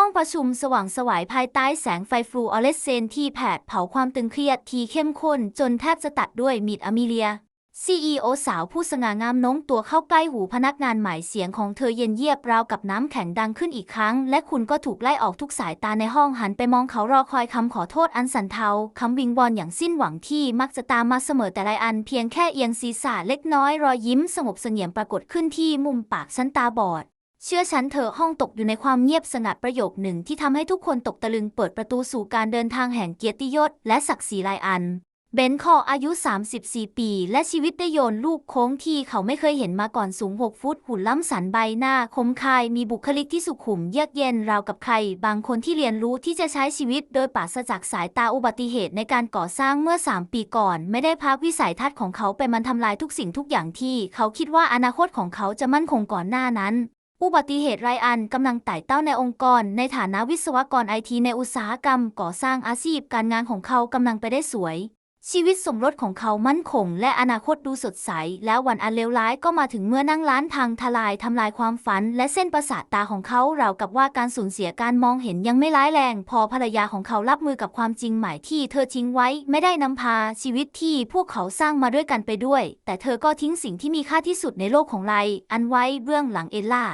ห้องประชุมสว่างสวายภายใต้แสงไฟฟลูออเรสเซนต์ที่แผดเผาความตึงเครียดที่เข้มข้นจนแทบจะตัดด้วยมีดอมิเลีย CEO สาวผู้สง่างามโน้มตัวเข้าใกล้หูพนักงานหม่เสียงของเธอเย็นเยียบราวกับน้ำแข็งดังขึ้นอีกครั้ง และคุณก็ถูกไล่ออกทุกสายตาในห้องหันไปมองเขารอคอยคำขอโทษอันสันเทาคำวิงวอนอย่างสิ้นหวังที่มักจะตามมาเสมอแต่ละอันเพียงแค่เอียงศีรษะเล็กน้อยรอยยิ้มสงบเสงี่ยมปรากฏขึ้นที่มุมปากชั้นตาบอด เชื่อฉันเถอะห้องตกอยู่ในความเงียบสงัดประโยคหนึ่งที่ทำให้ทุกคนตกตะลึงเปิดประตูสู่การเดินทางแห่งเกียรติยศและศักดิ์ศรีรายอัน เบนคออายุ 34 ปี และชีวิตได้โยนลูกโค้งที่เขาไม่เคยเห็นมาก่อนสูง 6 ฟุตหุ่นล้ำสันใบหน้า คมคายมีบุคลิกที่สุขุมเยือกเย็นราวกับใคร บางคนที่เรียนรู้ที่จะใช้ชีวิตโดยปราศจากสายตาอุบัติเหตุในการก่อสร้างเมื่อ 3 ปีก่อน ไม่ได้พักวิสัยทัศน์ของเขาไปมันทำลายทุกสิ่งทุกอย่างที่ เขาคิดว่าอนาคตของเขาจะมั่นคงก่อนหน้านั้น อุบัติเหตุรายอันกำลังไต่เต้าในองค์กร ในฐานะวิศวกรไอทีในอุตสาหกรรม ก่อสร้างอาชีพการงานของเขากำลังไปได้สวย ชีวิตสมรสของเขามั่นคง และอนาคตดูสดใส แล้ววันอันเลวร้ายก็มาถึงเมื่อนั่งร้านทางทลายทำลายความฝัน และเส้นประสาทตาของเขาราวกับว่าการสูญเสียการมองเห็นยังไม่ร้ายแรง พอภรรยาของเขารับมือกับความจริงใหม่ที่เธอทิ้งไว้ ไม่ได้นำพาชีวิตที่พวกเขาสร้างมาด้วยกันไปด้วย แต่เธอก็ทิ้งสิ่งที่มีค่าที่สุดในโลกของไลอันไว้เบื้องหลังเอลล่า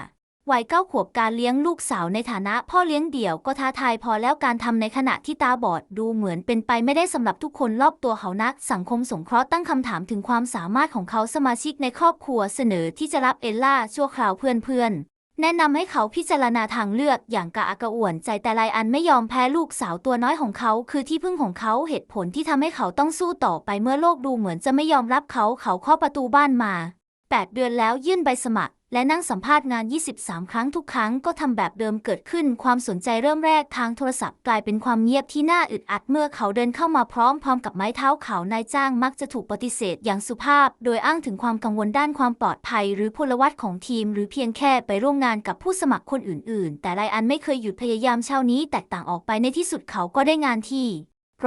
วัยเก้าขวบการเลี้ยงลูกสาวในฐานะพ่อเลี้ยงเดี่ยวก็ท้าทายพอแล้วการทำในขณะที่ตาบอดดูเหมือนเป็นไปไม่ได้สำหรับทุกคนรอบตัวเขานัก สังคมสงเคราะห์ตั้งคำถามถึงความสามารถของเขาสมาชิกในครอบครัวเสนอที่จะรับเอลล่าชั่วคราวเพื่อนๆแนะนำให้เขาพิจารณาทางเลือกอย่างกะอักกระอ่วนใจแต่ไลอันไม่ยอมแพ้ลูกสาวตัวน้อยของเขา คือที่พึ่งของเขาเหตุผลที่ทำให้เขาต้องสู้ต่อไปเมื่อโลกดูเหมือนจะไม่ยอมรับเขาเขาเคาะประตูบ้านมา 8 เดือนแล้วยื่นใบสมัคร และนั่งสัมภาษณ์งาน 23 ครั้งทุกครั้งก็ทำแบบเดิมเกิดขึ้น ความสนใจเริ่มแรกทางโทรศัพท์กลายเป็นความเงียบที่น่าอึดอัดเมื่อเขาเดินเข้ามาพร้อมพร้อมกับไม้เท้าขาวนายจ้างมักจะถูกปฏิเสธอย่างสุภาพ โดยอ้างถึงความกังวลด้านความปลอดภัย หรือพลวัตของทีม หรือเพียงแค่ไปร่วมงานกับผู้สมัครคนอื่น ๆ แต่ไลอันไม่เคยหยุดพยายามเช้านี้แตกต่างออกไปในที่สุดเขาก็ได้งานที่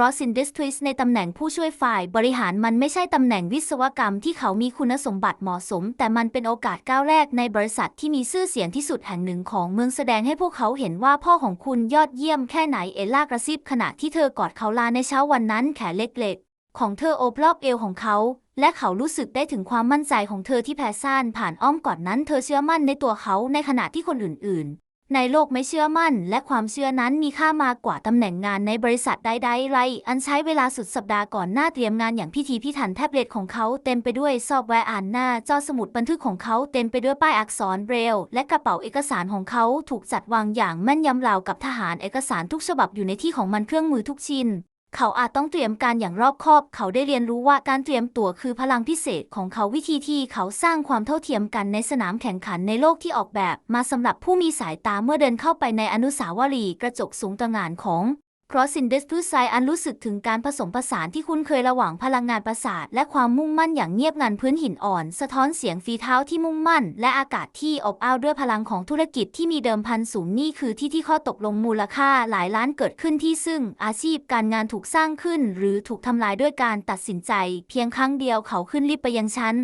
Cross Industries ในตำแหน่งผู้ช่วยฝ่ายบริหารมันไม่ใช่ตำแหน่งวิศวกรรมที่เขามีคุณสมบัติเหมาะสม แต่มันเป็นโอกาสก้าวแรกในบริษัทที่มีชื่อเสียงที่สุดแห่งหนึ่งของเมืองแสดงให้พวกเขาเห็นว่าพ่อของคุณยอดเยี่ยมแค่ไหนเอลล่ากระซิบขณะที่เธอกอดเขาลาในเช้าวันนั้นแขนเล็กๆ ของเธอโอบรอบเอวของเขา และเขารู้สึกได้ถึงความมั่นใจของเธอที่แผ่ซ่านผ่านอ้อมกอดนั้น เธอเชื่อมั่นในตัวเขาในขณะที่คนอื่นๆ ในโลกไม่เชื่อมั่น และความเชื่อนั้นมีค่ามากกว่าตำแหน่งงานในบริษัทใดๆไร อันใช้เวลาสุดสัปดาห์ก่อนหน้าเตรียมงานอย่างพิธีพิถันแท็บเล็ตของเขาเต็มไปด้วยซอฟต์แวร์อ่านหน้า จอสมุดบันทึกของเขาเต็มไปด้วยป้ายอักษรเบรลและกระเป๋าเอกสารของเขาถูกจัดวางอย่างแม่นยำราวกับทหารเอกสารทุกฉบับอยู่ในที่ของมันเครื่องมือทุกชิ้น เขาอาจต้องเตรียมการอย่างรอบคอบ เขาได้เรียนรู้ว่าการเตรียมตัวคือพลังพิเศษของเขาวิธีที่เขาสร้างความเท่าเทียมกันในสนามแข่งขันในโลกที่ออกแบบ มาสำหรับผู้มีสายตาเมื่อเดินเข้าไปในอนุสาวรีย์กระจกสูงตระหง่านของ Cross Industries อันรู้สึกถึงการผสมผสานที่คุ้นเคยระหว่างพลังงานประสาท และความมุ่งมั่นอย่างเงียบงันพื้นหินอ่อน สะท้อนเสียงฝีเท้าที่มุ่งมั่น และอากาศที่อบอ้าวด้วยพลังของธุรกิจที่มีเดิมพันสูงนี่คือที่ที่ข้อตกลงมูลค่าหลายล้านเกิดขึ้นที่ซึ่งอาชีพการงานถูกสร้างขึ้น หรือถูกทำลายด้วยการตัดสินใจ เพียงครั้งเดียวเขาขึ้นลิฟต์ไปยังชั้น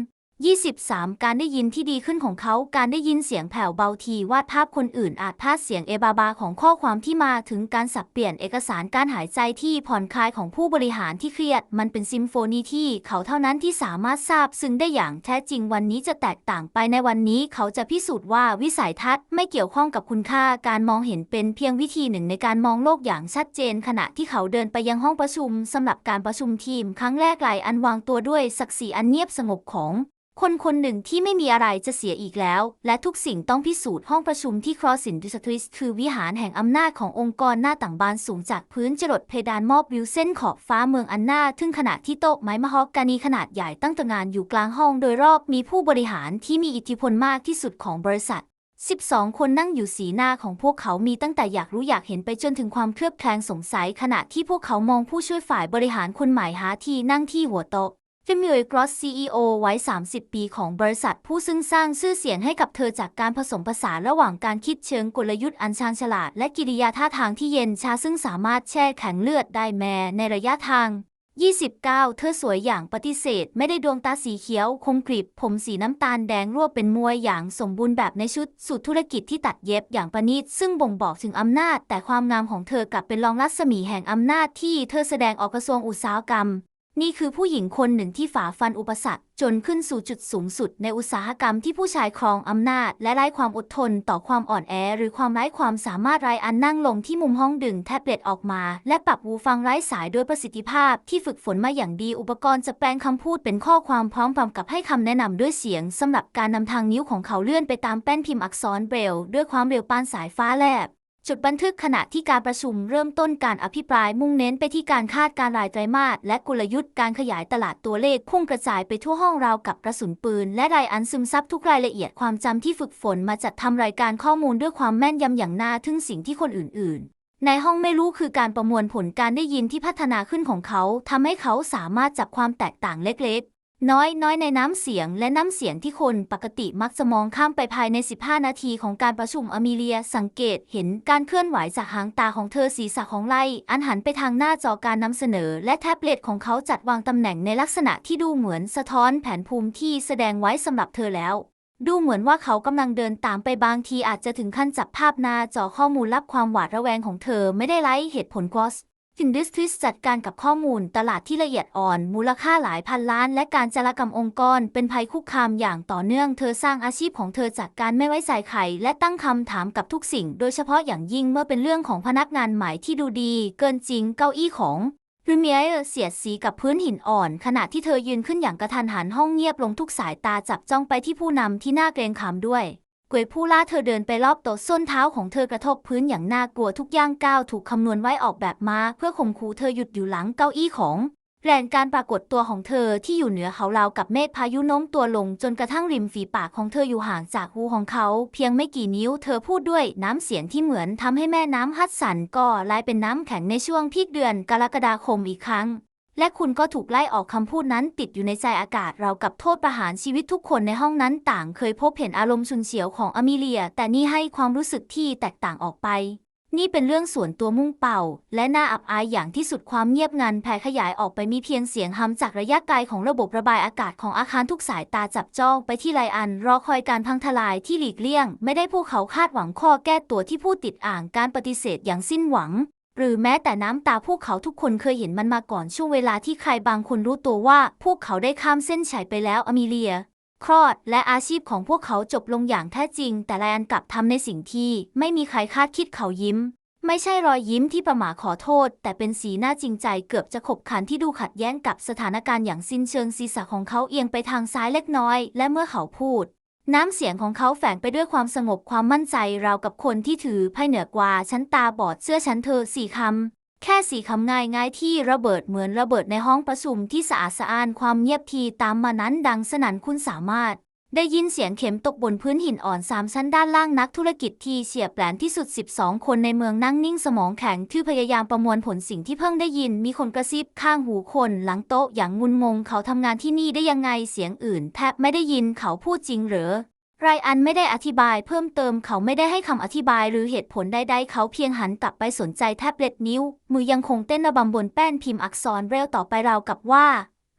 23 การได้ยินที่ดีขึ้นของเขา การได้ยินเสียงแผ่วเบาทีวาดภาพคนอื่นอาจพาดเสียงเอบาบาของข้อความที่มาถึงการสับเปลี่ยนเอกสารการหายใจที่ผ่อนคลายของผู้บริหารที่เครียด มันเป็นซิมโฟนีที่เขาเท่านั้นที่สามารถทราบซึ่งได้อย่างแท้จริงวันนี้จะแตกต่างไปในวันนี้ เขาจะพิสูจน์ว่าวิสัยทัศน์ไม่เกี่ยวข้องกับคุณค่า การมองเห็นเป็นเพียงวิธีหนึ่งในการมองโลกอย่างชัดเจน ขณะที่เขาเดินไปยังห้องประชุมสำหรับการประชุมทีม ครั้งแรกไหลอันวางตัวด้วยศักดิ์ศรีอันเงียบสงบของ คนคนหนึ่งที่ไม่มีอะไรจะเสียอีกแล้ว และทุกสิ่งต้องพิสูจน์ห้องประชุมที่ Cross Industries คือวิหารแห่งอำนาจขององค์กรหน้าต่างบานสูงจากพื้นจรดเพดานมอบวิวเส้นขอบฟ้าเมืองอันนาทึ่งขณะที่โต๊ะไม้มะฮอกกานีขนาดใหญ่ตั้งตระหงานอยู่กลางห้องโดยรอบมีผู้บริหารที่มีอิทธิพลมากที่สุดของบริษัท 12 คนนั่งอยู่สีหน้าของพวกเขามีตั้งแต่อยากรู้อยากเห็นไปจนถึงความเคลือบแคลงสงสัยขณะที่พวกเขามองผู้ช่วยฝ่ายบริหารคนใหม่หาที่นั่งที่หัวโต๊ะ ฟิมิลกรอส CEO ไว้ 30 ปีของบริษัทผู้ซึ่งสร้างชื่อเสียงให้กับเธอจากการผสมผสานระหว่างการคิดเชิงกลยุทธ์อันชาญฉลาด และกิริยาท่าทางที่เย็นชาซึ่งสามารถแช่แข็งเลือดได้แม้ในระยะทาง 29 เธอสวยอย่างปฏิเสธ ไม่ได้ดวงตาสีเขียวคมกริบ ผมสีน้ำตาลแดงรวบเป็นมวยอย่างสมบูรณ์แบบในชุดสูตรธุรกิจที่ตัดเย็บอย่างประณีต ซึ่งบ่งบอกถึงอำนาจ แต่ความงามของเธอกลับเป็นรองรัศมีแห่งอำนาจที่เธอแสดงออกกระทรวงอุตสาหกรรม นี่คือผู้หญิงคนหนึ่งที่ฝ่าฟันอุปสรรคจนขึ้นสู่จุดสูงสุดในอุตสาหกรรมที่ผู้ชายครองอำนาจ และไร้ความอดทนต่อความอ่อนแอ หรือความไร้ความสามารถไร้อันนั่งลงที่มุมห้องดึงแท็บเล็ตออกมา และปรับหูฟังไร้สายด้วยประสิทธิภาพที่ฝึกฝนมาอย่างดีอุปกรณ์จะแปลงคำพูดเป็นข้อความพร้อมกำกับให้คำแนะนำด้วยเสียงสำหรับการนำทางนิ้วของเขาเลื่อนไปตามแป้นพิมพ์อักษรเบรลด้วยความเร็วปานสายฟ้าแลบ จุดบันทึกขณะที่การประชุมเริ่มต้นการอภิปรายมุ่งเน้นไปที่การคาดการรายไตรมาสและกลยุทธ์การขยายตลาดตัวเลขพุ่งกระจายไปทั่วห้องราวกับกระสุนปืน และรายอันซึมซับทุกรายละเอียดความจำที่ฝึกฝนมาจัดทำรายการข้อมูลด้วยความแม่นยำอย่างน่าทึ่งสิ่งที่คนอื่น ๆ ในห้องไม่รู้คือการประมวลผลการได้ยินที่พัฒนาขึ้นของเขาทำให้เขาสามารถจับความแตกต่างเล็ก น้อยน้อยในน้ำเสียงและน้ำเสียงที่คนปกติมักจะมองข้ามไปภายใน 15 นาทีของการประชุมอเมเลียสังเกตเห็นการเคลื่อนไหวจากหางตาของเธอศีรษะของไลอันหันไปทางหน้าจอการนำเสนอ และแท็บเล็ตของเขาจัดวางตำแหน่งในลักษณะที่ดูเหมือนสะท้อนแผนภูมิที่แสดงไว้สำหรับเธอแล้ว ดูเหมือนว่าเขากำลังเดินตามไปบางทีอาจจะถึงขั้นจับภาพหน้าจอข้อมูลลับความหวาดระแวงของเธอไม่ได้ไร้เหตุผลกอส ฟินดิสทริสจัดการกับข้อมูลตลาดที่ละเอียดอ่อน มูลค่าหลายพันล้าน และการจารกรรมองค์กร เป็นภัยคุกคามอย่างต่อเนื่อง เธอสร้างอาชีพของเธอจากการไม่ไว้ใจใครและตั้งคำถามกับทุกสิ่ง โดยเฉพาะอย่างยิ่งเมื่อเป็นเรื่องของพนักงานใหม่ที่ดูดี เกินจริงเก้าอี้ของริเมียเสียดสีกับพื้นหินอ่อน ขณะที่เธอยืนขึ้นอย่างกระทันหันห้องเงียบลงทุกสายตาจับจ้องไปที่ผู้นำที่น่าเกรงขามด้วย กวยผู้ล่าเธอเดินไปรอบโต๊ะส้นเท้าของเธอกระทบพื้นอย่างน่ากลัวทุกย่างก้าวถูกคำนวณไว้ออกแบบมาเพื่อข่มขู่เธอหยุดอยู่หลังเก้าอี้ของแรงการปรากฏตัวของเธอที่อยู่เหนือเขาราวกับเมฆพายุโน้มตัวลงจนกระทั่งริมฝีปากของเธออยู่ห่างจากหูของเขา เพียงไม่กี่นิ้วเธอพูดด้วยน้ำเสียงที่เหมือนทำให้แม่น้ำฮัดสันก็กลายเป็นน้ำแข็งในช่วงพีคเดือนกรกฎาคมอีกครั้ง และคุณก็ถูกไล่ออกคำพูดนั้นติดอยู่ในใจอากาศเรากับโทษประหารชีวิตทุกคนในห้องนั้นต่างเคยพบเห็นอารมณ์ฉุนเฉียวของอมิเลีย แต่นี่ให้ความรู้สึกที่แตกต่างออกไป นี่เป็นเรื่องส่วนตัวมุ่งเป่า และน่าอับอายอย่างที่สุดความเงียบงันแผ่ขยายออกไปมีเพียงเสียงฮัมจากระยะไกลของระบบระบายอากาศของอาคารทุกสายตาจับจ้องไปที่ไลอัน รอคอยการพังทลายที่หลีกเลี่ยง ไม่ได้พวกเขาคาดหวังข้อแก้ตัวที่ผู้ติดอ่างการปฏิเสธอย่างสิ้นหวัง หรือแม้แต่น้ำตาพวกเขาทุกคนเคยเห็นมันมาก่อนช่วงเวลาที่ใครบางคนรู้ตัวว่า พวกเขาได้ข้ามเส้นชัยไปแล้วอเมิเลีย คลอดและอาชีพของพวกเขาจบลงอย่างแท้จริง แต่ไลอันกลับทำในสิ่งที่ไม่มีใครคาดคิดเขายิ้ม ไม่ใช่รอยยิ้มที่ประหมาขอโทษ แต่เป็นสีหน้าจริงใจเกือบจะขบขันที่ดูขัดแย้งกับสถานการณ์อย่างสิ้นเชิงศีรษะของเขาเอียงไปทางซ้ายเล็กน้อย และเมื่อเขาพูด น้ำเสียงของเขาแฝงไปด้วยความสงบความมั่นใจราวกับคนที่ถือไพ่เหนือกว่าฉันตาบอดเสื้อฉันเธอสี่คำ แค่สี่คำง่ายง่ายที่ระเบิดเหมือนระเบิดในห้องประชุมที่สะอาดสะอ้านความเงียบทีตามมานั้นดังสนั่นคุณสามารถ ได้ยินเสียงเข็มตกบนพื้นหินอ่อนสามชั้นด้านล่างนักธุรกิจที่เฉียบแหลมที่สุด 12 คนในเมืองนั่งนิ่งสมองแข็งที่พยายามประมวลผลสิ่งที่เพิ่งได้ยิน มีคนกระซิบข้างหูคน หลังโต๊ะอย่างงุนงง เขาทำงานที่นี่ได้ยังไงเสียงอื่น แทบไม่ได้ยินเขาพูดจริงหรือไรอันไม่ได้อธิบายเพิ่มเติมเขาไม่ได้ให้คำอธิบายหรือเหตุผลใดๆ เขาเพียงหันกลับไปสนใจแท็บเล็ตนิ้ว มือยังคงเต้นระบำบนแป้นพิมพ์อักษรเร็วต่อไปราวกับว่า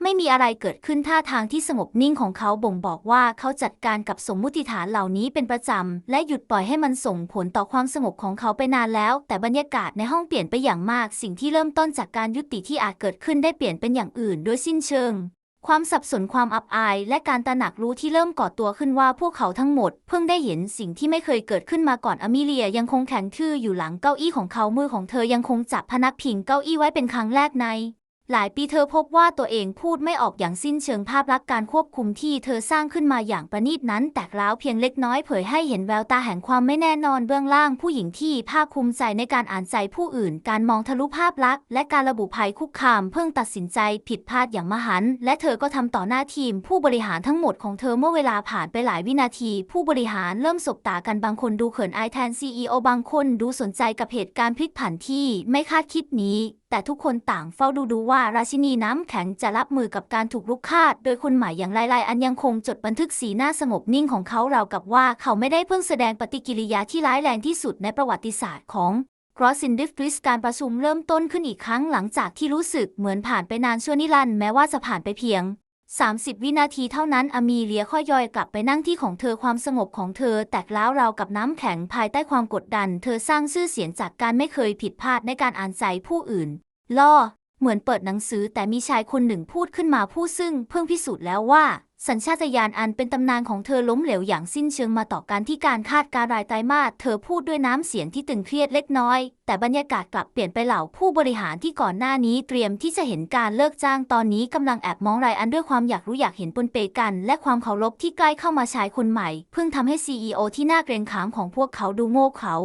ไม่มีอะไรเกิดขึ้นท่าทางที่สงบนิ่งของเขาบ่งบอกว่าเขาจัดการกับสมมุติฐานเหล่านี้เป็นประจำ และหยุดปล่อยให้มันส่งผลต่อความสงบของเขาไปนานแล้ว แต่บรรยากาศในห้องเปลี่ยนไปอย่างมาก สิ่งที่เริ่มต้นจากการยุติที่อาจเกิดขึ้นได้เปลี่ยนเป็นอย่างอื่นโดยสิ้นเชิง ความสับสนความอับอาย และการตระหนักรู้ที่เริ่มก่อตัวขึ้นว่าพวกเขาทั้งหมด เพิ่งได้เห็นสิ่งที่ไม่เคยเกิดขึ้นมาก่อนอมิเลียยังคงแข็งทื่ออยู่หลังเก้าอี้ของเขามือของเธอยังคงจับพนักพิงเก้าอี้ไว้เป็นครั้งแรกใน หลายปีเธอพบว่าตัวเองพูดไม่ออกอย่างสิ้นเชิงภาพลักษณ์การควบคุมที่เธอสร้างขึ้นมาอย่างประณีตนั้น แตกร้าวเพียงเล็กน้อยเผยให้เห็นแววตาแห่งความไม่แน่นอนเบื้องล่างผู้หญิงที่ภาคภูมิใจในการอ่านใจผู้อื่น การมองทะลุภาพลักษณ์และการระบุภัยคุกคาม เพิ่งตัดสินใจผิดพลาดอย่างมหันต์และเธอก็ทำต่อหน้าทีม ผู้บริหารทั้งหมดของเธอเมื่อเวลาผ่านไปหลายวินาที ผู้บริหารเริ่มสบตากันบางคนดูเขินอายแทนซีอบางคนดูสนใจกับเหตุการณ์พลิกผันที่ไม่คาดคิดนี้ แต่ทุกคนต่างเฝ้าดูดูว่าราชินีน้ำแข็งจะรับมือกับการถูกลุกคาด โดยคนใหม่อย่างไลไลอันยังคงจดบันทึกสีหน้าสงบนิ่งของเขาราวกับว่าเขาไม่ได้เพิ่งแสดงปฏิกิริยาที่ร้ายแรงที่สุดในประวัติศาสตร์ของกรอสินดิฟริสการประชุมเริ่มต้นขึ้นอีกครั้งหลังจากที่รู้สึกเหมือนผ่านไปนานชั่วนิรันดร์แม้ว่าจะผ่านไปเพียง 30 วินาทีเท่านั้นอามีเลียค่อยย่อยกลับไปนั่งที่ของเธอความสงบของเธอ แตกล้าวราวกับน้ำแข็งภายใต้ความกดดัน เธอสร้างชื่อเสียงจากการไม่เคยผิดพลาดในการอ่านใจผู้อื่น ล่อ เหมือนเปิดหนังสือแต่มีชายคนหนึ่งพูดขึ้นมาผู้ซึ่งเพิ่งพิสูจน์แล้วว่า สัญชาตญาณอันเป็นตำนานของเธอล้มเหลวอย่างสิ้นเชิงมาต่อการที่การคาดการรายไตรมาสเธอพูดด้วยน้ำเสียงที่ตึงเครียดเล็กน้อย แต่บรรยากาศกลับเปลี่ยนไปเหล่าผู้บริหารที่ก่อนหน้านี้เตรียมที่จะเห็นการเลิกจ้างตอนนี้กำลังแอบมองรายอันด้วยความอยากรู้อยากเห็นปนเปกัน และความเคารพที่ใกล้เข้ามาชายคนใหม่ เพิ่งทำให้ CEO ที่น่าเกรงขามของพวกเขาดูโง่เขา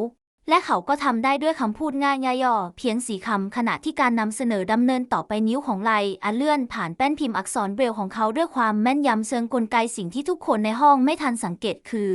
และเขาก็ทำได้ด้วยคำพูดง่ายย่อๆเพียงสีคำขณะที่การนำเสนอดำเนินต่อไปนิ้วของไลอันเลื่อนผ่านแป้นพิมพ์อักษรเบรลของเขาด้วยความแม่นยำเชิงกลไกสิ่งที่ทุกคนในห้องไม่ทันสังเกตคือ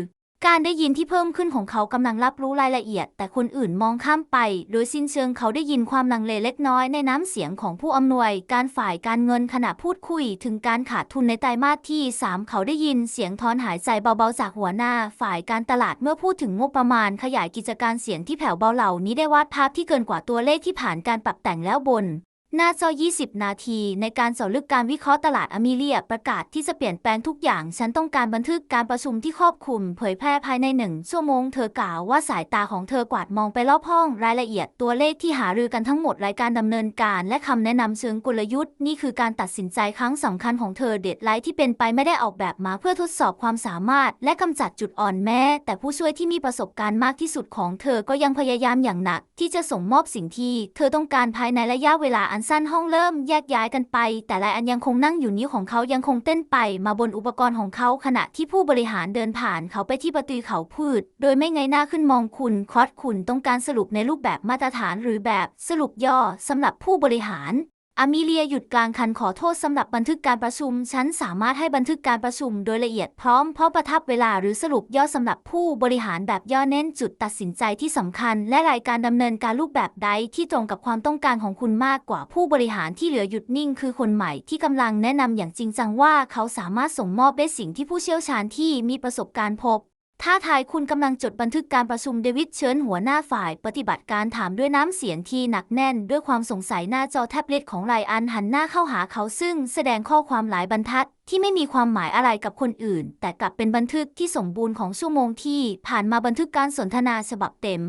การได้ยินที่เพิ่มขึ้นของเขากำลังรับรู้รายละเอียด แต่คนอื่นมองข้ามไป โดยสิ้นเชิงเขาได้ยินความลังเลเล็กน้อยในน้ำเสียงของผู้อำนวย การฝ่ายการเงินขณะพูดคุย ถึงการขาดทุนในไตรมาสที่ 3 เขาได้ยินเสียงถอนหายใจเบาๆจากหัวหน้า ฝ่ายการตลาดเมื่อพูดถึงงบประมาณ ขยายกิจการเสียงที่แผ่วเบาเหล่านี้ได้วาดภาพที่เกินกว่าตัวเลขที่ผ่านการปรับแต่งแล้วบน หน้าจอ 20 นาที ในการสาะลึกการวิเคราะห์ตลาดอเมเลียประกาศที่จะเปลี่ยนแปลงทุกอย่าง ฉันต้องการบันทึกการประชุมที่ครอบคลุม เผยแพร่ภายในหนึ่งชั่วโมง เธอกล่าวว่าสายตาของเธอกวาดมองไปรอบห้องรายละเอียดตัวเลขที่หารือกันทั้งหมดรายการดำเนินการ และคำแนะนำเชิงกลยุทธ์ นี่คือการตัดสินใจครั้งสำคัญของเธอเด็ดไลท์ที่เป็นไปไม่ได้ออกแบบมาเพื่อทดสอบความสามารถ และกำจัดจุดอ่อนแม้ แต่ผู้ช่วยที่มีประสบการณ์มากที่สุดของเธอก็ยังพยายามอย่างหนัก ที่จะส่งมอบสิ่งที่ เธอต้องการภายในระยะเวลาอันสั้นห้องเริ่มแยกย้ายกันไป แต่ลายอันยังคงนั่งอยู่นิ้วของเขายังคงเต้นไป มาบนอุปกรณ์ของเขาขณะที่ผู้บริหารเดินผ่านเขาไปที่ประตูเขาพืช โดยไม่ไงหน้าขึ้นมองคุณคอสคุณต้องการสรุปในรูปแบบมาตรฐานหรือแบบสรุปย่อสำหรับผู้บริหาร อามิเลียหยุดกลางคันขอโทษสำหรับบันทึกการประชุม ฉันสามารถให้บันทึกการประชุมโดยละเอียดพร้อมเพราะประทับเวลาหรือสรุปย่อสำหรับผู้บริหารแบบย่อเน้นจุดตัดสินใจที่สำคัญ และรายการดำเนินการรูปแบบใดที่ตรงกับความต้องการของคุณมากกว่าผู้บริหารที่เหลือหยุดนิ่ง คือคนใหม่ที่กำลังแนะนำอย่างจริงจังว่าเขาสามารถส่งมอบได้สิ่งที่ผู้เชี่ยวชาญที่มีประสบการณ์พบ ถ้าทายคุณกำลังจดบันทึกการประชุมเดวิดเชิญหัวหน้าฝ่าย ปฏิบัติการถามด้วยน้ำเสียงที่หนักแน่น ด้วยความสงสัยหน้าจอแท็บเล็ตของไรอันหันหน้าเข้าหาเขาซึ่งแสดงข้อความหลายบรรทัด ที่ไม่มีความหมายอะไรกับคนอื่น แต่กลับเป็นบันทึกที่สมบูรณ์ของชั่วโมงที่ ผ่านมาบันทึกการสนทนาฉบับเต็ม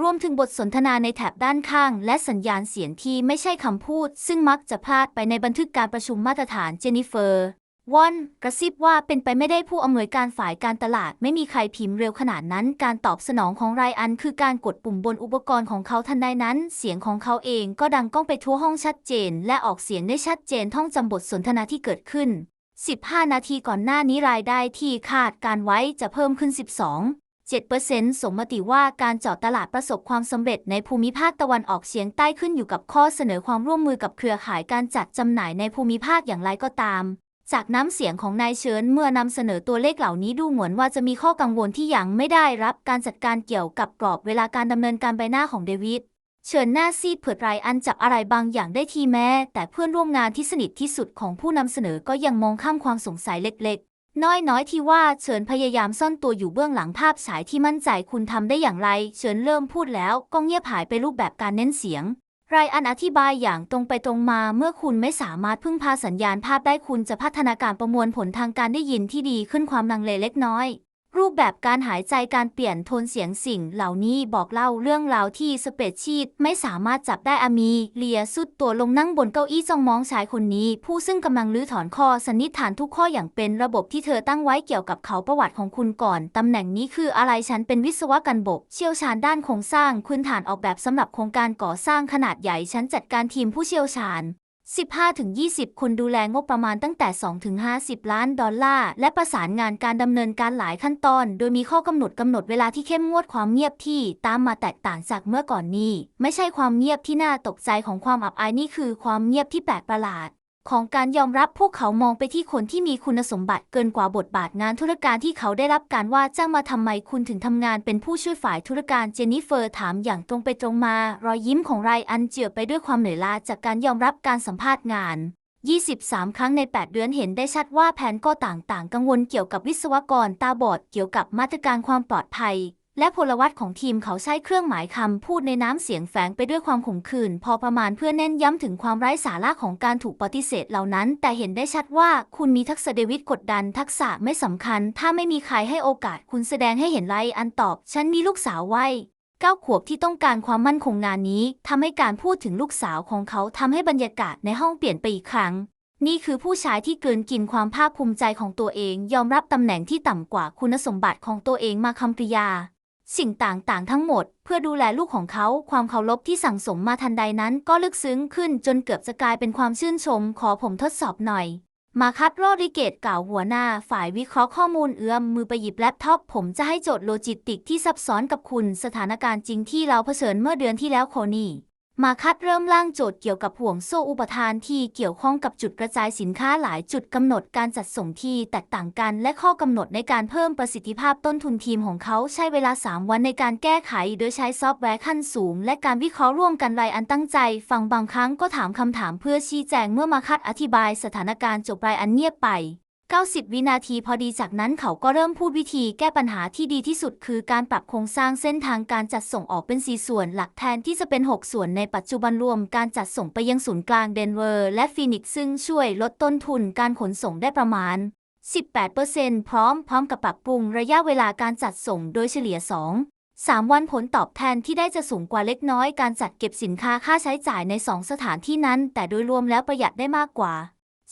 รวมถึงบทสนทนาในแถบด้านข้าง และสัญญาณเสียงที่ไม่ใช่คำพูด ซึ่งมักจะพลาดไปในบันทึกการประชุมมาตรฐานเจนนิเฟอร์ วอนกระซิบว่าเป็นไปไม่ได้ผู้อำนวยการฝ่ายการตลาด ไม่มีใครพิมพ์เร็วขนาดนั้น การตอบสนองของไรอันคือการกดปุ่มบนอุปกรณ์ของเขาทันใดนั้น เสียงของเขาเองก็ดังก้องไปทั่วห้องชัดเจน และออกเสียงได้ชัดเจนท่องจำบทสนทนาที่เกิดขึ้น 15 นาทีก่อนหน้านี้รายได้ที่คาดการไว้จะเพิ่มขึ้น 12 7%สมมติว่าการเจาะตลาดประสบความสำเร็จในภูมิภาคตะวันออกเฉียงใต้ขึ้นอยู่กับข้อเสนอความร่วมมือกับเครือข่ายการจัดจำหน่ายในภูมิภาคอย่างไรก็ตาม จากน้ำเสียงของนายเชิญเมื่อนำเสนอตัวเลขเหล่านี้ดูเหมือนว่าจะมีข้อกังวลที่ยังไม่ได้รับการจัดการเกี่ยวกับกรอบเวลาการดำเนินการใบหน้าของเดวิดเชิญหน้าซีดเผือดรายอันจับอะไรบางอย่างได้ทีแม้ แต่เพื่อนร่วมงานที่สนิทที่สุดของผู้นำเสนอก็ยังมองข้ามความสงสัยเล็กๆ น้อยน้อยที่ว่าเฉินพยายามซ่อนตัวอยู่เบื้องหลังภาพฉายที่มั่นใจคุณทำได้อย่างไร เฉินเริ่มพูดแล้วก็เงียบหายไปรูปแบบการเน้นเสียง รายอันอธิบายอย่างตรงไปตรงมาเมื่อคุณไม่สามารถพึ่งพาสัญญาณภาพได้คุณจะพัฒนาการประมวลผลทางการได้ยินที่ดีขึ้นความลังเลเล็กน้อย รูปแบบการหายใจการเปลี่ยนโทนเสียงสิ่งเหล่านี้บอกเล่าเรื่องราวที่สเปรดชีตไม่สามารถจับได้อามีเลียสุดตัวลงนั่งบนเก้าอี้จ้องมองชายคนนี้ ผู้ซึ่งกำลังลื้อถอนข้อสันนิษฐานทุกข้ออย่างเป็นระบบที่เธอตั้งไว้เกี่ยวกับเขาประวัติของคุณก่อน ตำแหน่งนี้คืออะไรฉันเป็นวิศวกันบก เชี่ยวชาญด้านโครงสร้างพื้นฐานออกแบบสำหรับโครงการก่อสร้างขนาดใหญ่ฉันจัดการทีมผู้เชี่ยวชาญ 15-20 คนดูแลงบประมาณตั้งแต่ 2-50 ล้านดอลลาร์ และประสานงานการดำเนินการหลายขั้นตอน โดยมีข้อกำหนดกำหนดเวลาที่เข้มงวดความเงียบที่ตามมาแตกต่างจากเมื่อก่อนนี้ ไม่ใช่ความเงียบที่น่าตกใจของความอับอายนี่คือความเงียบที่แปลกประหลาด ของการยอมรับพวกเขามองไปที่คนที่มีคุณสมบัติเกินกว่าบทบาทงานธุรการที่เขาได้รับการว่าจ้างมาทำไมคุณถึงทำงานเป็นผู้ช่วยฝ่ายธุรการเจนนิเฟอร์ถามอย่างตรงไปตรงมา รอยยิ้มของไรอันเจือไปด้วยความเหนื่อยล้าจากการยอมรับการสัมภาษณ์งาน 23 ครั้งใน 8 เดือนเห็นได้ชัดว่าแผนก็ต่างๆ กังวลเกี่ยวกับวิศวกรตาบอดเกี่ยวกับมาตรการความปลอดภัย และพลวัตของทีมเขาใช้เครื่องหมายคำพูดในน้ำเสียงแฝงไปด้วยความขมขื่นพอประมาณเพื่อเน้นย้ำถึงความไร้สาระของการถูกปฏิเสธเหล่านั้น แต่เห็นได้ชัดว่าคุณมีทักษะเดวิดกดดันทักษะไม่สำคัญ ถ้าไม่มีใครให้โอกาสคุณแสดงให้เห็นไรอันตอบ ฉันมีลูกสาวไว้เก้าขวบที่ต้องการความมั่นคงงานนี้ทำให้การพูดถึงลูกสาวของเขาทำให้บรรยากาศในห้องเปลี่ยนไปอีกครั้ง นี่คือผู้ชายที่เกินกินความภาคภูมิใจของตัวเอง ยอมรับตำแหน่งที่ต่ำกว่าคุณสมบัติของตัวเองมาคำกริยา สิ่งต่างๆ ทั้งหมด เพื่อดูแลลูกของเขาความเคารพที่สั่งสมมาทันใดนั้นก็ลึกซึ้งขึ้นจนเกือบจะกลายเป็นความชื่นชม ขอผมทดสอบหน่อย มาคัตโรดริเกตกล่าวหัวหน้า ฝ่ายวิเคราะห์ข้อมูลเอื้อมมือไปหยิบแล็ปท็อปผมจะให้โจทย์โลจิสติกที่ซับซ้อนกับคุณสถานการณ์จริงที่เราเผชิญเมื่อเดือนที่แล้วโคนี่ มาคัดเริ่มร่างโจทย์เกี่ยวกับห่วงโซ่อุปทานที่เกี่ยวข้องกับจุดกระจายสินค้าหลายจุดกำหนดการจัดส่งที่แตกต่างกัน และข้อกำหนดในการเพิ่มประสิทธิภาพต้นทุนทีมของเขาใช้เวลา 3 วันในการแก้ไข โดยใช้ซอฟต์แวร์ขั้นสูง และการวิเคราะห์ร่วมกันรายอันตั้งใจ ฟังบางครั้งก็ถามคำถามเพื่อชี้แจงเมื่อมาคัดอธิบายสถานการณ์จบรายอันเงียบไป 90 วินาทีพอดีจากนั้นเขาก็เริ่มพูดวิธีแก้ปัญหาที่ดีที่สุดคือการปรับโครงสร้างเส้นทางการจัดส่งออกเป็น 4 ส่วนหลักแทนที่จะเป็น 6 ส่วนในปัจจุบันรวมการจัดส่งไปยังศูนย์กลางเดนเวอร์และฟีนิกซ์ซึ่งช่วยลดต้นทุนการขนส่งได้ประมาณ 18%พร้อมพร้อมกับปรับปรุงระยะเวลาการจัดส่งโดยเฉลี่ย 2 3 วันผลตอบแทนที่ได้จะสูงกว่าเล็กน้อยการจัดเก็บสินค้าค่าใช้จ่ายใน 2 สถานที่นั้น แต่โดยรวมแล้วประหยัดได้มากกว่า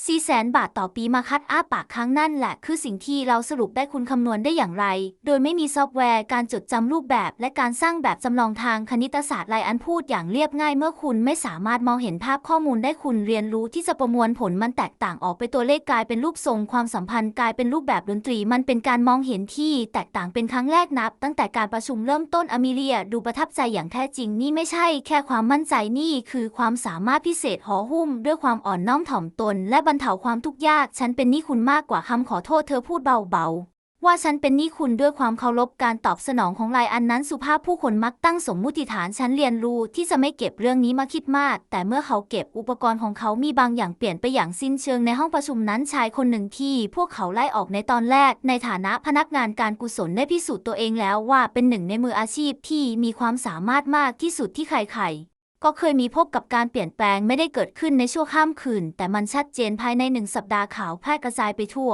4แสนบาทต่อปีมาคัดอ้าปากครั้งนั่นแหละ คือสิ่งที่เราสรุปได้คุณคำนวณได้อย่างไร โดยไม่มีซอฟต์แวร์การจดจำรูปแบบ และการสร้างแบบจำลองทางคณิตศาสตร์รายอันพูดอย่างเรียบง่ายเมื่อคุณไม่สามารถมองเห็นภาพข้อมูลได้คุณเรียนรู้ที่จะประมวลผลมันแตกต่างออกไปตัวเลขกลายเป็นรูปทรงความสัมพันธ์กลายเป็นรูปแบบดนตรี มันเป็นการมองเห็นที่แตกต่างเป็นครั้งแรกนับ ตั้งแต่การประชุมเริ่มต้นอเมิเลีย ดูประทับใจอย่างแท้จริงนี่ไม่ใช่ แค่ความมั่นใจนี่คือความสามารถพิเศษห่อหุ้ม ด้วยความอ่อนน้อมถ่อมตนและบรรเทาความทุกข์ยาก ฉันเป็นหนี้คุณมากกว่าคำขอโทษเธอพูดเบาๆ ว่าฉันเป็นหนี้คุณด้วยความเคารพการตอบสนองของลายอันนั้นสุภาพผู้คนมักตั้งสมมุติฐานฉันเรียนรู้ที่จะไม่เก็บเรื่องนี้มาคิดมาก แต่เมื่อเขาเก็บอุปกรณ์ของเขามีบางอย่างเปลี่ยนไปอย่างสิ้นเชิงในห้องประชุมนั้นชายคนหนึ่งที่ พวกเขาไล่ออกในตอนแรก ในฐานะพนักงานการกุศลได้พิสูจน์ตัวเองแล้วว่าเป็นหนึ่งในมืออาชีพที่มีความสามารถมากที่สุดที่ใครๆ ก็เคยมีพบกับการเปลี่ยนแปลงไม่ได้เกิดขึ้นในชั่วข้ามคืน แต่มันชัดเจนภายในหนึ่งสัปดาห์ข่าวแพร่กระจายไปทั่ว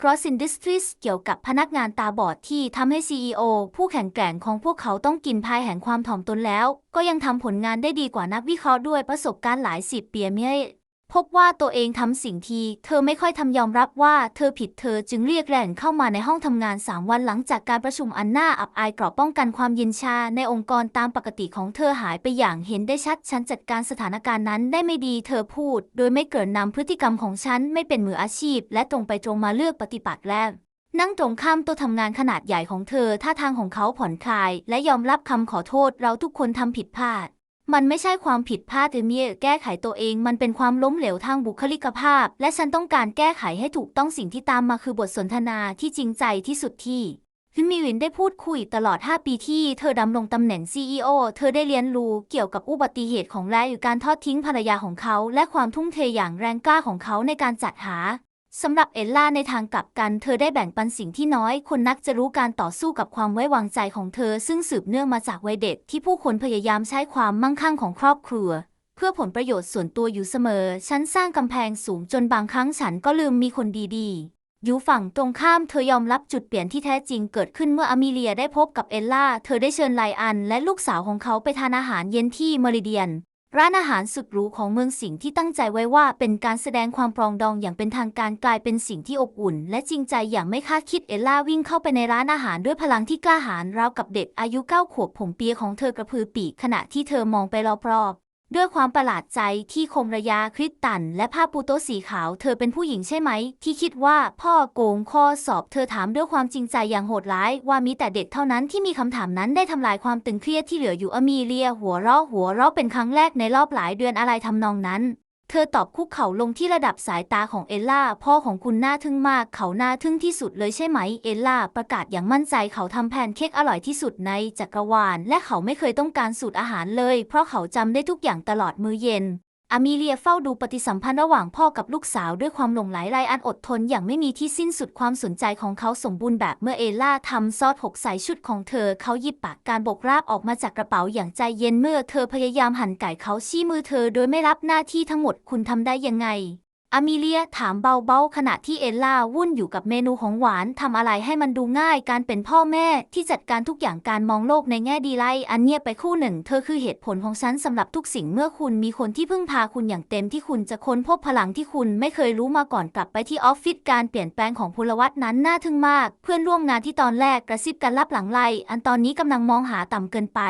Cross Industries เกี่ยวกับพนักงานตาบอดที่ทำให้ CEO ผู้แข่งแกร่งของพวกเขาต้องกินภายแห่งความถ่อมตนแล้ว ก็ยังทำผลงานได้ดีกว่านักวิเคราะห์ด้วยประสบการณ์หลายสิบปีเมีย พบว่าตัวเองทำสิ่งที่เธอไม่ค่อยทำยอมรับว่าเธอผิดเธอจึงเรียกแรนเข้ามาในห้องทำงาน 3 วันหลังจากการประชุมอันน่าอับอายกรอบป้องกันความเย็นชาในองค์กรตามปกติของเธอหายไปอย่างเห็นได้ชัด ฉันจัดการสถานการณ์นั้นได้ไม่ดีเธอพูด โดยไม่เกินนำพฤติกรรมของฉันไม่เป็นมืออาชีพ และตรงไปตรงมาเลือกปฏิบัติแล้วนั่งตรงข้ามตัวทำงานขนาดใหญ่ของเธอท่าทางของเขาผ่อนคลาย และยอมรับคำขอโทษเราทุกคนทำผิดพลาด มันไม่ใช่ความผิดพลาดหรือเมียแก้ไขตัวเอง มันเป็นความล้มเหลวทางบุคลิกภาพ และฉันต้องการแก้ไขให้ถูกต้องสิ่งที่ตามมาคือบทสนทนาที่จริงใจที่สุดที่ฮิมิวินได้พูดคุยตลอด 5 ปีที่เธอดำรงตำแหน่ง CEO เธอได้เรียนรู้เกี่ยวกับอุบัติเหตุของแลอยู่การทอดทิ้งภรรยาของเขา และความทุ่มเทอย่างแรงกล้าของเขาในการจัดหา สำหรับเอลล่าในทางกลับกัน เธอได้แบ่งปันสิ่งที่น้อยคนนักจะรู้การต่อสู้กับความไว้วางใจของเธอ ซึ่งสืบเนื่องมาจากวัยเด็กที่ผู้คนพยายามใช้ความมั่งคั่งของครอบครัว เพื่อผลประโยชน์ส่วนตัวอยู่เสมอ ฉันสร้างกำแพงสูงจนบางครั้งฉันก็ลืมมีคนดีๆ อยู่ฝั่งตรงข้ามเธอยอมรับจุดเปลี่ยนที่แท้จริงเกิดขึ้นเมื่ออมิเลียได้พบกับเอลล่า เธอได้เชิญไลอัน และลูกสาวของเขาไปทานอาหารเย็นที่เมริเดียน ร้านอาหารสุดหรูของเมืองสิงห์ที่ตั้งใจไว้ว่าเป็นการแสดงความปรองดองอย่างเป็นทางการกลายเป็นสิ่งที่อบอุ่น และจริงใจอย่างไม่คาดคิดเอลล่าวิ่งเข้าไปในร้านอาหารด้วยพลังที่กล้าหาญราวกับเด็กอายุเก้าขวบผมเปียของเธอกระพือปีกขณะที่เธอมองไปรอบ ด้วยความประหลาดใจที่คมระยะคริสตัน และผ้าปูโต๊ะสีขาวเธอเป็นผู้หญิงใช่ไหม ที่คิดว่าพ่อโกงข้อสอบเธอถามด้วยความจริงใจอย่างโหดร้าย ว่ามีแต่เด็กเท่านั้นที่มีคำถามนั้นได้ทำลายความตึงเครียดที่เหลืออยู่อมีเลีย หัวเราะหัวเราะเป็นครั้งแรกในรอบหลายเดือนอะไรทำนองนั้น เธอตอบคุกเข่าลงที่ระดับสายตาของเอลล่า พ่อของคุณน่าทึ่งมาก เขาน่าทึ่งที่สุดเลยใช่ไหม เอลล่าประกาศอย่างมั่นใจเขาทำแพนเค้กอร่อยที่สุดในจักรวาล และเขาไม่เคยต้องการสูตรอาหารเลย เพราะเขาจำได้ทุกอย่างตลอดมื้อเย็น อามิเลียเฝ้าดูปฏิสัมพันธ์ระหว่างพ่อกับลูกสาวด้วยความหลงไหลไรอันอดทนอย่างไม่มีที่สิ้นสุดความสนใจของเขาสมบูรณ์แบบเมื่อเอล่าทำซอสหกใส่ชุดของเธอ เขาหยิบปากการบกราบออกมาจากกระเป๋าอย่างใจเย็นเมื่อเธอพยายามหั่นไก่เขาชี้มือเธอโดยไม่รับหน้าที่ทั้งหมดคุณทำได้ยังไง อามิเลียถามเบาๆขณะที่เอลล่าวุ่นอยู่กับเมนูของหวานทำอะไรให้มันดูง่ายการเป็นพ่อแม่ที่จัดการทุกอย่างการมองโลกในแง่ดีไลอันเงียบไปคู่หนึ่ง เธอคือเหตุผลของฉันสำหรับทุกสิ่งเมื่อคุณมีคนที่พึ่งพาคุณอย่างเต็มที่คุณจะค้นพบพลังที่คุณไม่เคยรู้มาก่อนกลับไปที่ออฟฟิศการเปลี่ยนแปลงของพลวัตนั้นน่าทึ่งมาก เพื่อนร่วมงานที่ตอนแรกกระซิบกันลับหลังไลอันตอนนี้กำลังมองหาต่ำเกินไป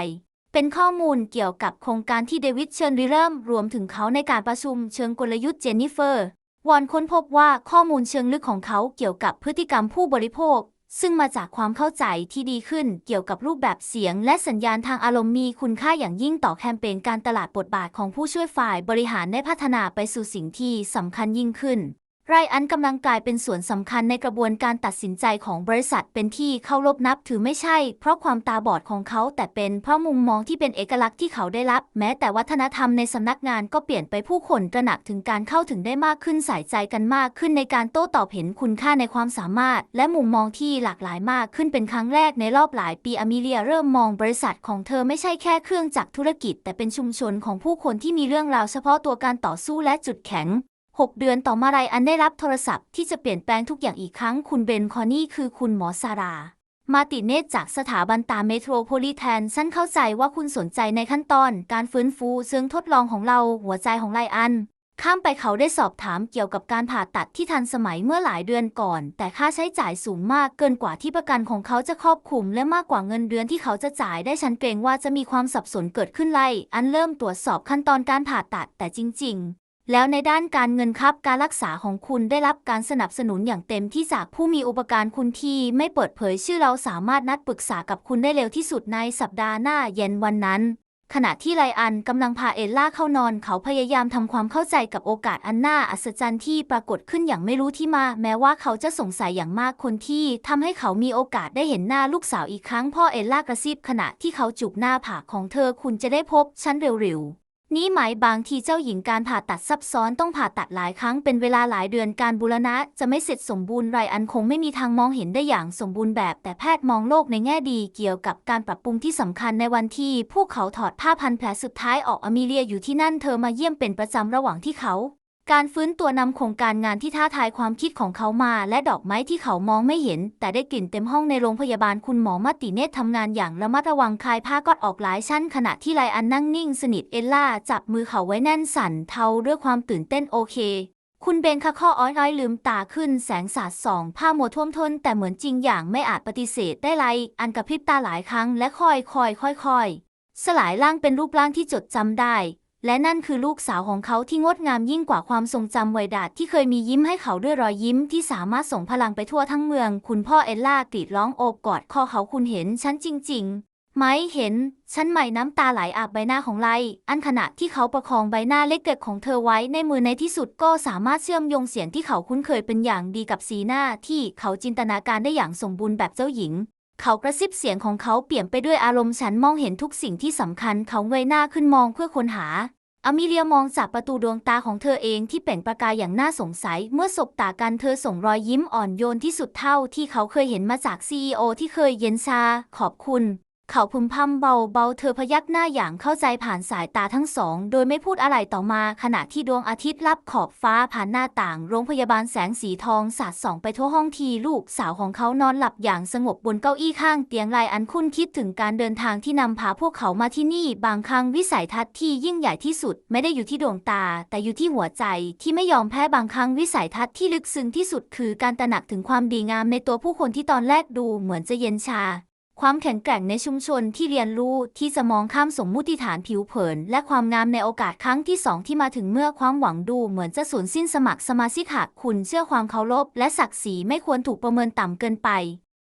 เป็นข้อมูลเกี่ยวกับโครงการที่เดวิดเชิญริเริ่ม รวมถึงเขาในการประชุมเชิงกลยุทธ์เจนนิเฟอร์ วอนค้นพบว่าข้อมูลเชิงลึกของเขาเกี่ยวกับพฤติกรรมผู้บริโภค ซึ่งมาจากความเข้าใจที่ดีขึ้นเกี่ยวกับรูปแบบเสียง และสัญญาณทางอารมณ์มีคุณค่าอย่างยิ่งต่อแคมเปญการตลาดบทบาทของผู้ช่วยฝ่ายบริหารได้พัฒนาไปสู่สิ่งที่สำคัญยิ่งขึ้น ไรอันกำลังกลายเป็นส่วนสำคัญในกระบวนการตัดสินใจของบริษัทเป็นที่เคารพนับถือไม่ใช่ เพราะความตาบอดของเขาแต่เป็นเพราะมุมมองที่เป็นเอกลักษณ์ที่เขาได้รับ แม้แต่วัฒนธรรมในสำนักงานก็เปลี่ยนไปผู้คนตระหนักถึงการเข้าถึงได้มากขึ้นใส่ใจกันมากขึ้นในการโต้ตอบเห็นคุณค่าในความสามารถ และมุมมองที่หลากหลายมากขึ้นเป็นครั้งแรกในรอบหลายปีอเมิเลียเริ่มมองบริษัทของเธอไม่ใช่แค่เครื่องจักรธุรกิจ แต่เป็นชุมชนของผู้คนที่มีเรื่องราวเฉพาะตัวการต่อสู้และจุดแข็ง 6 เดือนต่อมาไรอันได้รับโทรศัพท์ที่จะเปลี่ยนแปลงทุกอย่างอีกครั้งคุณเบนคอนี่คือคุณหมอซารา มาติเนตจากสถาบันตาเมโทรโพลิแทนฉันเข้าใจว่าคุณสนใจในขั้นตอนการฟื้นฟูเชิงทดลองของเราหัวใจของไรอัน ข้ามไปเขาได้สอบถามเกี่ยวกับการผ่าตัดที่ทันสมัยเมื่อหลายเดือนก่อน แต่ค่าใช้จ่ายสูงมากเกินกว่าที่ประกันของเขาจะครอบคลุม และมากกว่าเงินเดือนที่เขาจะจ่ายได้ฉันเกรงว่าจะมีความสับสนเกิดขึ้นไลอันเริ่มตรวจสอบขั้นตอนการผ่าตัดแต่จริง ๆ แล้วในด้านการเงินครับการรักษาของคุณได้รับการสนับสนุนอย่างเต็มที่จากผู้มีอุปการคุณที่ไม่เปิดเผยชื่อเราสามารถนัดปรึกษากับคุณได้เร็วที่สุดในสัปดาห์หน้าเย็นวันนั้น ขณะที่ไลอันกำลังพาเอลล่าเข้านอน เขาพยายามทำความเข้าใจกับโอกาสอันน่าอัศจรรย์ที่ปรากฏขึ้นอย่างไม่รู้ที่มา แม้ว่าเขาจะสงสัยอย่างมากคนที่ทำให้เขามีโอกาสได้เห็นหน้าลูกสาวอีกครั้งพ่อเอลล่ากระซิบขณะที่เขาจูบหน้าผากของเธอคุณจะได้พบฉันเร็วๆ นี้หมายบางทีเจ้าหญิงการผ่าตัดซับซ้อนต้องผ่าตัดหลายครั้งเป็นเวลาหลายเดือนการบูรณะจะไม่เสร็จสมบูรณ์ไรอันคงไม่มีทางมองเห็นได้อย่างสมบูรณ์แบบ แต่แพทย์มองโลกในแง่ดีเกี่ยวกับการปรับปรุงที่สำคัญในวันที่พวกเขาถอดผ้าพันแผลสุดท้ายออกอเมเลียอยู่ที่นั่นเธอมาเยี่ยมเป็นประจำระหว่างที่เขา การฟื้นตัวนำโครงการงานที่ท้าทายความคิดของเขามา และดอกไม้ที่เขามองไม่เห็น แต่ได้กลิ่นเต็มห้องในโรงพยาบาลคุณหมอมัตติเนตทำงานอย่างระมัดระวังคลายผ้าก็ออกหลายชั้น ขณะที่ไลอันนั่งนิ่งสนิทเอลล่าจับมือเขาไว้แน่นสั่นเทาด้วยความตื่นเต้นโอเค คุณเบนคะข้ออ้อยอ้อยลืมตาขึ้นแสงสาดส่องผ้าหมัวท่วมท้นแต่เหมือนจริงอย่างไม่อาจปฏิเสธได้ไลอันกระพริบตาหลายครั้งและค่อยค่อยค่อยค่อยสลายร่างเป็นรูปร่างที่จดจำได้ และนั่นคือลูกสาวของเขาที่งดงามยิ่งกว่าความทรงจำวัยดาษที่เคยมียิ้มให้เขาด้วยรอยยิ้มที่สามารถส่งพลังไปทั่วทั้งเมือง คุณพ่อเอลล่ากรีดร้องโอบกอดคอเขาคุณเห็นฉันจริง ๆไหมเห็น ฉันไหมน้ำตาไหลอาบใบหน้าของไลอันขณะที่เขาประคองใบหน้าเล็กๆของเธอไว้ในมือในที่สุดก็สามารถเชื่อมโยงเสียงที่เขาคุ้นเคยเป็นอย่างดีกับสีหน้าที่เขาจินตนาการได้อย่างสมบูรณ์แบบเจ้าหญิง เขากระซิบเสียงของเขาเปลี่ยนไปด้วยอารมณ์ฉันมองเห็นทุกสิ่งที่สำคัญเขาเงยหน้าขึ้นมองเพื่อค้นหาอมิเลียมองจากประตูดวงตาของเธอเองที่เปล่งประกายอย่างน่าสงสัย เมื่อสบตากันเธอส่งรอยยิ้มอ่อนโยนที่สุดเท่าที่เขาเคยเห็นมาจากซีอที่เคยเย็นชา ขอบคุณ เขาพึมพำเบาๆ เธอพยักหน้าอย่างเข้าใจผ่านสายตาทั้งสอง โดยไม่พูดอะไรต่อมาขณะที่ดวงอาทิตย์ลับขอบฟ้าผ่านหน้าต่าง โรงพยาบาลแสงสีทองสาดส่องไปทั่วห้องทีลูกสาวของเขานอนหลับอย่างสงบบนเก้าอี้ข้างเตียงลายอันคุ้นคิดถึงการเดินทางที่นำพาพวกเขามาที่นี่ บางครั้งวิสัยทัศน์ที่ยิ่งใหญ่ที่สุด ไม่ได้อยู่ที่ดวงตา แต่อยู่ที่หัวใจที่ไม่ยอมแพ้บางครั้งวิสัยทัศน์ที่ลึกซึ้งที่สุด คือการตระหนักถึงความดีงามในตัวผู้คนที่ตอนแรกดูเหมือนจะเย็นชา ความแข็งแกร่งในชุมชนที่เรียนรู้ที่จะมองข้ามสมมุติฐานผิวเผิน และความงามในโอกาสครั้งที่สองที่มาถึงเมื่อความหวังดูเหมือนจะสูญสิ้นสมัครสมาชิกหากคุณเชื่อความเคารพและศักดิ์ศรีไม่ควรถูกประเมินต่ำเกินไป